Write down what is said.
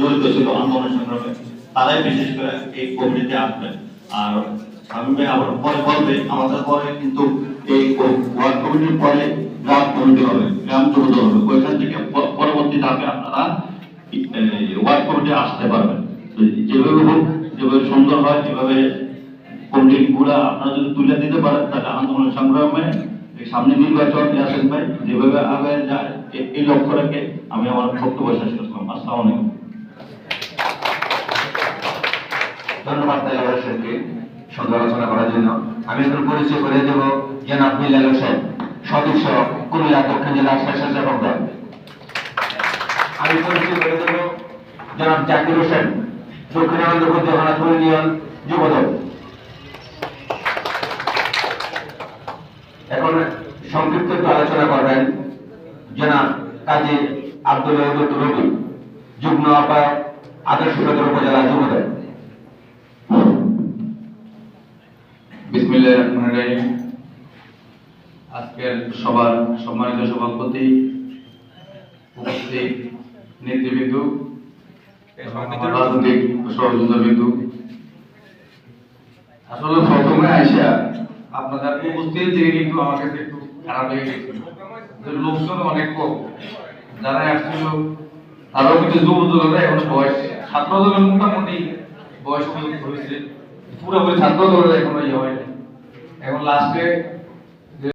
জড়িত ছিল আন্দোলন সংগ্রামে। তারাই বিশেষ করে এই কমিটিতে আসবে আর ভাই আবার পরে বলবে, আমাদের পরে কিন্তু এই ওয়ার্ড কমিটির পরে গ্রাম কমিটি হবে, গ্রাম হবে। ওইখান থেকে পরবর্তী ধাপে আপনারা ওয়ার্ড কমিটি আসতে পারবেন। যেভাবে হোক, যেভাবে সুন্দর হয়, যেভাবে কমিটি গুলা আপনারা যদি তুলে দিতে পারেন, তাহলে আন্দোলন সংগ্রামে সামনে নির্বাচন, ইয়াসিন ভাই, যেভাবে আগে যায় এই লক্ষ্য রেখে আমি আমার বক্তব্য শেষ করলাম। আসসালামু আলাইকুম। ধন্যবাদ আলোচনা করার জন্য। আমি এখন পরিচয় করে দেব জনাব বিলাল হোসেন, সদস্য কুমিল্লা দক্ষিণ জেলা স্বেচ্ছাসেবক দল। আমি পরিচয় করে দেব জনাব জাকির হোসেন যুবদল। এখন সংক্ষিপ্ত একটু আলোচনা করবেন জনাব কাজী আব্দুল রবি, যুগ্ম আহ্বায়ক আদর্শনগর উপজেলা যুবদল। রহিম। আজকের সবার সম্মানিত সভাপতি উপস্থিত নেতৃবৃন্দ রাজনৈতিক সহযোগিতাবৃন্দ আসলে প্রথমে আইসা আপনাদের উপস্থিত থেকে কিন্তু আমার কাছে একটু খারাপ লেগে গেছিল লোকজন অনেক কম। যারা আসছিল তারাও কিন্তু যুব দলের এখন বয়স। ছাত্র দলের মোটামুটি বয়স হয়েছে পুরোপুরি ছাত্র দলের এখনও ইয়ে হয়নি এখন লাস্টে